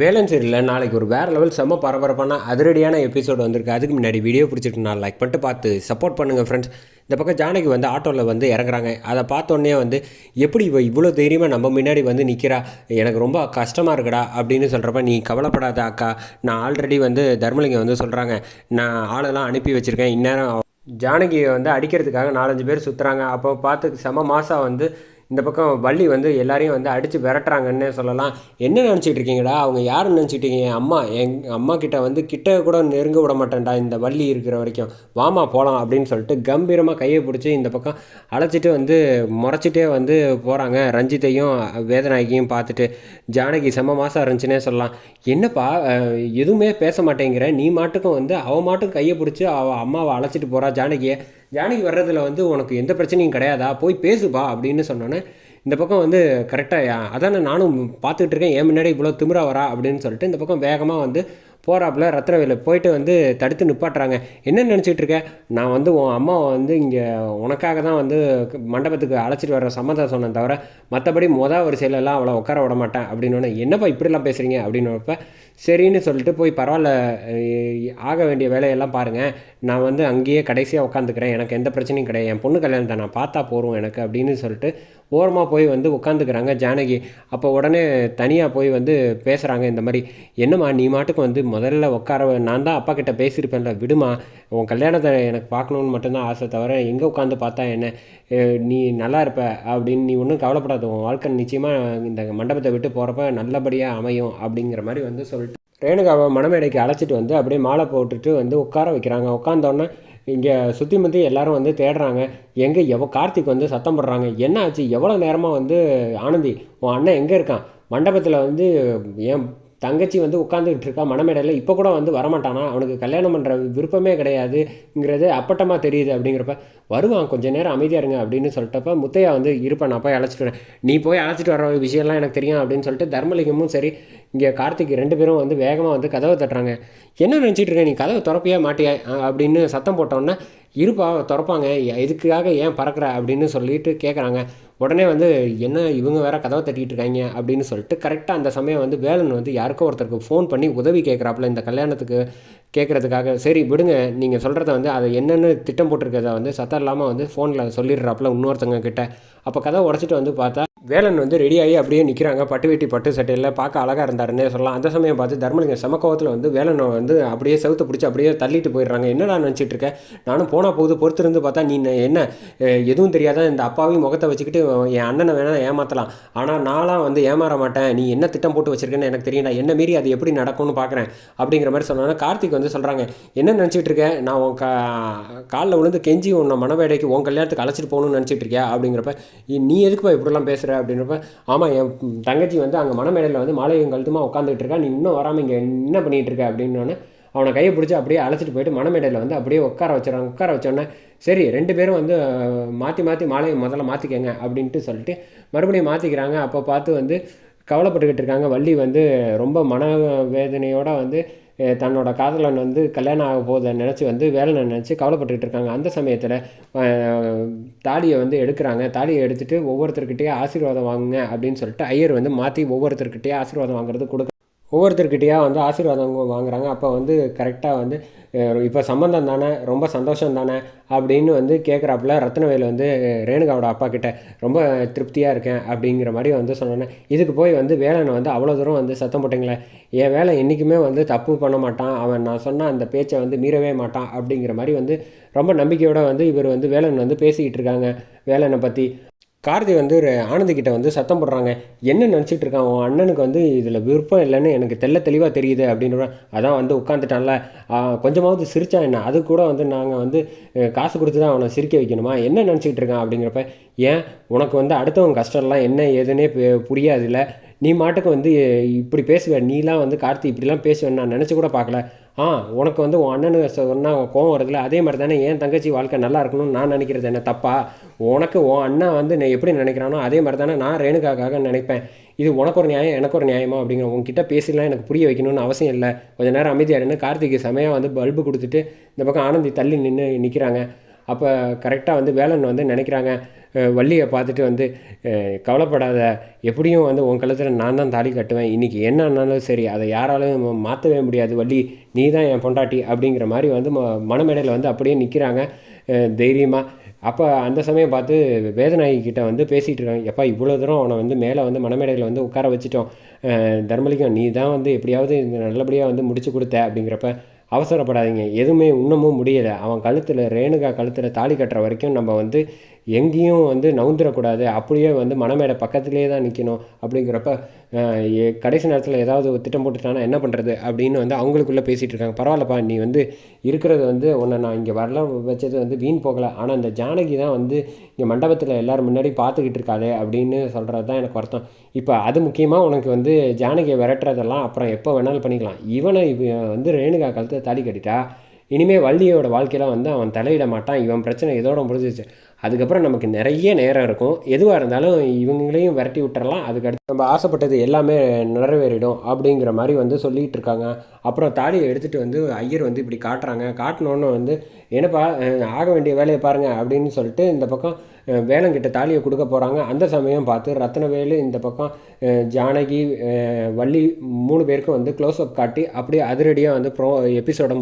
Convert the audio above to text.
வேலன் சீரியலில் நாளைக்கு ஒரு வேறு லெவல் செம்ம பரபரப்பான அதிரடியான எபிசோடு வந்திருக்கு. அதுக்கு முன்னாடி வீடியோ பிடிச்சிட்டு நான் லைக் பண்ணிட்டு பார்த்து சப்போர்ட் பண்ணுங்கள் ஃப்ரெண்ட்ஸ் இந்த பக்கம் ஜானகி வந்து ஆட்டோவில் வந்து இறங்குறாங்க. அதை பார்த்தோன்னே வந்து எப்படி இவ இவ்வளோ தைரியமாக நம்ம முன்னாடி வந்து நிற்கிறா எனக்கு ரொம்ப கஷ்டமாக இருக்குடா அப்படின்னு சொல்கிறப்ப நீ கவலைப்படாத அக்கா. நான் ஆல்ரெடி வந்து தர்மலிங்கம் வந்து சொல்கிறாங்க நான் ஆளெல்லாம் அனுப்பி வச்சுருக்கேன். இந்நேரம் ஜானகியை வந்து அடிக்கிறதுக்காக நாலஞ்சு பேர் சுற்றுறாங்க அப்போ பார்த்து செம மாதம் வந்து இந்த பக்கம் வள்ளி வந்து எல்லாரையும் வந்து அடித்து விரட்டுறாங்கன்னு சொல்லலாம். என்ன நினச்சிட்டு இருக்கீங்கடா? அவங்க யாருன்னு நினச்சிட்டு என் அம்மா எங் அம்மா கிட்ட வந்து கிட்ட கூட நெருங்க விட மாட்டேன்டா இந்த வள்ளி இருக்கிற வரைக்கும். வாமா போகலாம் அப்படின்னு சொல்லிட்டு கம்பீரமாக கையை பிடிச்சி இந்த பக்கம் அழைச்சிட்டு வந்து முறைச்சிட்டே வந்து போகிறாங்க ரஞ்சித்தையும் வேதநாயகியும் பார்த்துட்டு ஜானகி செம்ம மாதம் இருந்துச்சுன்னே சொல்லலாம். என்னப்பா எதுவுமே பேச மாட்டேங்கிற. நீ மாட்டுக்கும் வந்து அவன் மாட்டுக்கும் கையை பிடிச்சி அவள் அம்மாவை அழைச்சிட்டு போகிறா ஜானகியை. ஜானகி வர்றதில் வந்து உனக்கு எந்த பிரச்சனையும் கிடையாதா? போய் பேசுப்பா அப்படின்னு சொன்னோன்னே இந்த பக்கம் வந்து கரெக்டாக அதானே நானும் பார்த்துட்டு இருக்கேன் என் முன்னாடி இவ்வளோ திமிரா வரா அப்படின்னு சொல்லிட்டு இந்த பக்கம் வேகமாக வந்து போகிறாப்புல ரத்னவேல போயிட்டு வந்து தடுத்து நிப்பாட்டுறாங்க. என்ன நினச்சிட்டு இருக்க நான் வந்து உன் அம்மாவை வந்து இங்கே உனக்காக தான் வந்து மண்டபத்துக்கு அழைச்சிட்டு வர சம்மதம் சொன்னேன் தவிர மற்றபடி மொதல் வரிசையிலலாம் அவளை உட்கார விட மாட்டேன் அப்படின்னு என்னப்பா இப்படிலாம் பேசுகிறீங்க அப்படின்னப்ப சரின்னு சொல்லிட்டு போய் பரவாயில்ல ஆக வேண்டிய வேலையெல்லாம் பாருங்கள் நான் வந்து அங்கேயே கடைசியாக உட்காந்துக்கிறேன். எனக்கு எந்த பிரச்சனையும் கிடையாது. என் பொண்ணு கல்யாணத்தை நான் பார்த்தா போகிறோம் எனக்கு அப்படின்னு சொல்லிட்டு ஓரமாக போய் வந்து உட்காந்துக்கிறாங்க ஜானகி. அப்போ உடனே தனியாக போய் வந்து பேசுகிறாங்க இந்த மாதிரி என்னம்மா நீ மாட்டுக்கு வந்து முதல்ல உட்கார நான் தான் அப்பா கிட்ட பேசியிருப்பேன்ல விடுமா உன் கல்யாணத்தை எனக்கு பார்க்கணுன்னு மட்டும்தான் ஆசை தவிர எங்கே உட்காந்து பார்த்தா என்ன? நீ நல்லா இருப்ப அப்படின்னு நீ ஒன்றும் கவலைப்படாத உன் வாழ்க்கை நிச்சயமாக இந்த மண்டபத்தை விட்டு போகிறப்ப நல்லபடியாக அமையும் அப்படிங்கிற மாதிரி வந்து சொல்லிட்டு ரேணுகாவை மணமேடைக்கு அழைச்சிட்டு வந்து அப்படியே மாலை போட்டுட்டு வந்து உட்கார வைக்கிறாங்க. உட்காந்தோடனே இங்கே சுற்றி முற்றி எல்லோரும் வந்து தேடுறாங்க. எங்கே எவ கார்த்திக் வந்து சத்தம் போடுறாங்க. என்ன ஆச்சு எவ்வளோ நேரமாக வந்து ஆனந்தி உன் அண்ணன் எங்கே இருக்கான்? மண்டபத்தில் வந்து என் தங்கச்சி வந்து உட்காந்துக்கிட்டு இருக்கா மனமேடையில் இப்போ கூட வந்து வரமாட்டானா? அவனுக்கு கல்யாணம் பண்ணுற விருப்பமே கிடையாதுங்கிறது அப்பட்டமாக தெரியுது அப்படிங்கிறப்ப வருவான் கொஞ்ச நேரம் அமைதியாக இருங்க அப்படின்னு சொல்லிட்டப்ப முத்தையா வந்து இருப்பேன் நான் போய் அழைச்சிட்டு வரேன். நீ போய் அழைச்சிட்டு வர விஷயம்லாம் எனக்கு தெரியும் அப்படின்னு சொல்லிட்டு தர்மலிங்கமும் சரி இங்கே கார்த்திக் ரெண்டு பேரும் வந்து வேகமாக வந்து கதவை தட்டுறாங்க. என்ன நினச்சிட்டு இருக்க? நீ கதவை திறப்பியா மாட்டியா? அப்படின்னு சத்தம் போட்டோன்னே இருப்பா திறப்பாங்க. இதுக்காக ஏன் பறக்கிற? அப்படின்னு சொல்லிட்டு கேட்குறாங்க உடனே வந்து என்ன இவங்க வேற கதவை தட்டிட்டு இருக்காங்க அப்படின்னு சொல்லிட்டு கரெக்டாக அந்த சமயம் வந்து வேலன் வந்து யாருக்கோ ஒருத்தருக்கு ஃபோன் பண்ணி உதவி கேட்குறாப்புல இந்த கல்யாணத்துக்கு கேட்குறதுக்காக சரி விடுங்க நீங்கள் சொல்கிறத வந்து அதை என்னென்னு திட்டம் போட்டிருக்கிறத வந்து சத்தம் இல்லாமல் வந்து ஃபோனில் சொல்லிடுறாப்புல இன்னொருத்தங்க கிட்ட. அப்போ கதை உடச்சிட்டு வந்து பார்த்தா வேலன் வந்து ரெடி ஆகி அப்படியே நிற்கிறாங்க பட்டு வெட்டி பட்டு சட்டையில் பார்க்க அழகாக இருந்தாருன்னே சொல்லலாம். அந்த சமயம் பார்த்து தர்மலிங்க சமக்கோவத்தில் வந்து வேலனை வந்து அப்படியே செவுத்து பிடிச்சி அப்படியே தள்ளிட்டு போயிடுறாங்க. என்னடா நினச்சிட்டு இருக்கேன் நானும் போனால் போகுது பொறுத்திருந்து பார்த்தா நீ என்ன? எதுவும் தெரியாத? இந்த அப்பாவையும் முகத்தை வச்சுக்கிட்டு என் அண்ணனை வேணால் ஏமாற்றலாம் ஆனால் நான்லாம் வந்து ஏமாற மாட்டேன். நீ என்ன திட்டம் போட்டு வச்சிருக்கேன்னு எனக்கு தெரியும் நான் என்ன மீறி அது எப்படி நடக்கும்னு பார்க்குறேன். அப்படிங்கிற மாதிரி சொன்னோன்னா கார்த்திக் வந்து சொல்கிறாங்க என்ன நினச்சிட்டு இருக்கேன் நான் உன் கா காலில் விழுந்து கெஞ்சி உன்னை மனவேடைக்கு உன் கல்யாணத்துக்கு அழைச்சிட்டு போகணும்னு நினச்சிட்டு இருக்கியா? அப்படிங்கிறப்ப நீ எதுக்குப்பா இப்படிலாம் பேசுகிற அப்படின்றப்ப ஆமாம் என் தங்கச்சி வந்து அங்கே மனமேடையில் வந்து மாலையும் கழுத்துமா உட்காந்துட்டு இருக்கா. நீ இன்னும் வராமல் இங்கே என்ன பண்ணிகிட்டு இருக்க அப்படின்னோடனே அவனை கையை பிடிச்சி அப்படியே அழைச்சிட்டு போயிட்டு மனமேடையில் வந்து அப்படியே உட்கார வச்சிடறாங்க. உட்கார வச்சோடனே சரி ரெண்டு பேரும் வந்து மாற்றி மாற்றி மாலையை முதல்ல மாற்றிக்கங்க அப்படின்ட்டு சொல்லிட்டு மறுபடியும் மாற்றிக்கிறாங்க அப்போ பார்த்து வந்து கவலைப்பட்டுக்கிட்டு இருக்காங்க. வள்ளி வந்து ரொம்ப மன வேதனையோடு வந்து தன்னோட காதலன் வந்து கல்யாணம் ஆக போதை நினச்சி வந்து வேலை நினச்சி கவலைப்பட்டுக்கிட்டு இருக்காங்க. அந்த சமயத்தில் தாலியை வந்து எடுக்கிறாங்க. தாலியை எடுத்துட்டு ஒவ்வொருத்தர்கிட்டயே ஆசீர்வாதம் வாங்குங்க அப்படின்னு சொல்லிட்டு ஐயர் வந்து மாற்றி ஒவ்வொருத்தர்கிட்டயே ஆசீர்வாதம் வாங்குறது கொடுக்க ஒவ்வொருத்தர்கிட்டயா வந்து ஆசீர்வாதம் வாங்குறாங்க. அப்போ வந்து கரெக்டாக வந்து இப்போ சம்மந்தம் தானே ரொம்ப சந்தோஷம் தானே அப்படின்னு வந்து கேட்குறாப்புல ரத்னவேல் வந்து ரேணுகாவோட அப்பா கிட்ட ரொம்ப திருப்தியாக இருக்கேன் அப்படிங்கிற மாதிரி வந்து சொன்னேன் இதுக்கு போய் வந்து வேலனை வந்து அவ்வளோ தூரம் வந்து சத்தம் போட்டிங்களே என் வேலை என்றைக்குமே வந்து தப்பு பண்ண மாட்டான். அவன் நான் சொன்ன அந்த பேச்சை வந்து மீறவே மாட்டான் அப்படிங்கிற மாதிரி வந்து ரொம்ப நம்பிக்கையோடு வந்து இவர் வந்து வேலன் வந்து பேசிக்கிட்டு இருக்காங்க வேலனை பற்றி கார்த்தி வந்து ஒரு வந்து சத்தம் போடுறாங்க. என்ன நினச்சிட்டு இருக்கான்? உன் அண்ணனுக்கு வந்து இதில் விருப்பம் இல்லைன்னு எனக்கு தெள்ள தெளிவாக தெரியுது அப்படின்ற அதான் வந்து உட்காந்துட்டான்ல கொஞ்சமாவது சிரிச்சா என்ன? அது கூட வந்து நாங்கள் வந்து காசு கொடுத்து தான் அவனை சிரிக்க வைக்கணுமா? என்ன நினச்சிக்கிட்டு இருக்கான்? அப்படிங்கிறப்ப ஏன்? உனக்கு வந்து அடுத்தவங்க கஷ்டம்லாம் என்ன ஏதுன்னே பு- புரியாதுல்ல. நீ மாட்டுக்கு வந்து இப்படி பேசுவ நீலாம் வந்து கார்த்தி இப்படிலாம் பேசுவேன் நான் நினச்சி கூட பார்க்கல. ஆ உனக்கு வந்து உன் அண்ணனு சொன்னால் கோவம் வருதுல அதே மாதிரி தானே என் தங்கச்சி வாழ்க்கை நல்லா இருக்கணும்னு நான் நினைக்கிறது என்ன தப்பா? உனக்கு உன் அண்ணன் வந்து நான் எப்படி நினைக்கிறானோ அதே மாதிரி தானே நான் ரேணுகாக்காக நினைப்பேன். இது உனக்கு ஒரு நியாயம் எனக்கு ஒரு நியாயமா அப்படிங்கிற உங்ககிட்ட பேசிலாம் எனக்கு புரிய வைக்கணும்னு அவசியம் இல்லை. கொஞ்ச நேரம் அமைதியாடுன்னு கார்த்திக்கு செமையாக வந்து பல்பு கொடுத்துட்டு இந்த பக்கம் ஆனந்தி தள்ளி நின்று நிற்கிறாங்க அப்போ கரெக்டாக வந்து வேலன் வந்து நினைக்கிறாங்க. வள்ளியை பார்த்துட்டு வந்து கவலைப்படாத எப்படியும் வந்து உன் கழுத்தில் நான் தான் தாலி கட்டுவேன். இன்றைக்கி என்ன ஆனாலும் சரி அதை யாராலும் மாற்றவே முடியாது. வள்ளி நீ தான் என் பொண்டாட்டி அப்படிங்கிற மாதிரி வந்து ம மனமேடையில் வந்து அப்படியே நிற்கிறாங்க தைரியமாக அப்போ அந்த சமயம் பார்த்து வேதநாயகி கிட்ட வந்து பேசிகிட்டு இருக்காங்க. எப்பா இவ்வளோ தூரம் அவனை வந்து மேலே வந்து மணமேடையில் வந்து உட்கார வச்சுட்டோம். தர்மலிங்கம் நீ தான் வந்து எப்படியாவது நல்லபடியாக வந்து முடிச்சு கொடுத்த அப்படிங்கிறப்ப அவசரப்படாதீங்க. எதுவுமே இன்னமும் முடியலை. அவன் கழுத்தில் ரேணுகா கழுத்தில் தாலி கட்டுற வரைக்கும் நம்ம வந்து எங்கேயும் வந்து நவுந்துடக்கூடாது அப்படியே வந்து மணமேடை பக்கத்துலேயே தான் நிற்கணும் அப்படிங்கிறப்ப கடைசி நேரத்தில் ஏதாவது ஒரு திட்டம் போட்டுட்டானா என்ன பண்ணுறது அப்படின்னு வந்து அவங்களுக்குள்ளே பேசிகிட்டு இருக்காங்க. பரவாயில்லப்பா நீ வந்து இருக்கிறது வந்து உன்னை நான் இங்கே வரல வச்சது வந்து வீண் போகலை. ஆனால் இந்த ஜானகி தான் வந்து இங்கே மண்டபத்தில் எல்லோரும் முன்னாடி பார்த்துக்கிட்டு இருக்காளே அப்படின்னு சொல்கிறது தான் எனக்கு வருத்தம். இப்போ அது முக்கியமாக உனக்கு வந்து ஜானகியை விரட்டுறதெல்லாம் அப்புறம் எப்போ வேணாலும் பண்ணிக்கலாம். இவனை இவன் வந்து ரேணுகா கழுத்தை தாலி கட்டிட்டா இனிமேல் வள்ளியோட வாழ்க்கையில் வந்து அவன் தலையிட மாட்டான். இவன் பிரச்சனை இதோட முடிஞ்சிச்சு அதுக்கப்புறம் நமக்கு நிறைய நேரம் இருக்கும். எதுவாக இருந்தாலும் இவங்களையும் விரட்டி விட்டுறலாம். அதுக்கடுத்து நம்ம ஆசைப்பட்டது எல்லாமே நிறைவேறிடும் அப்படிங்கிற மாதிரி வந்து சொல்லிகிட்டு இருக்காங்க. அப்புறம் தாலியை எடுத்துகிட்டு வந்து ஐயர் வந்து இப்படி காட்டுறாங்க. காட்டினோன்னு வந்து என்னப்பா ஆக வேண்டிய வேலையை பாருங்கள் அப்படின்னு சொல்லிட்டு இந்த பக்கம் வேலங்கிட்ட தாலியை கொடுக்க போகிறாங்க அந்த சமயம் பார்த்து ரத்னவேலு இந்த பக்கம் ஜானகி வள்ளி மூணு பேருக்கும் வந்து க்ளோஸ் அப் காட்டி அப்படியே அதிரடியாக வந்து ப்ரோ எபிசோட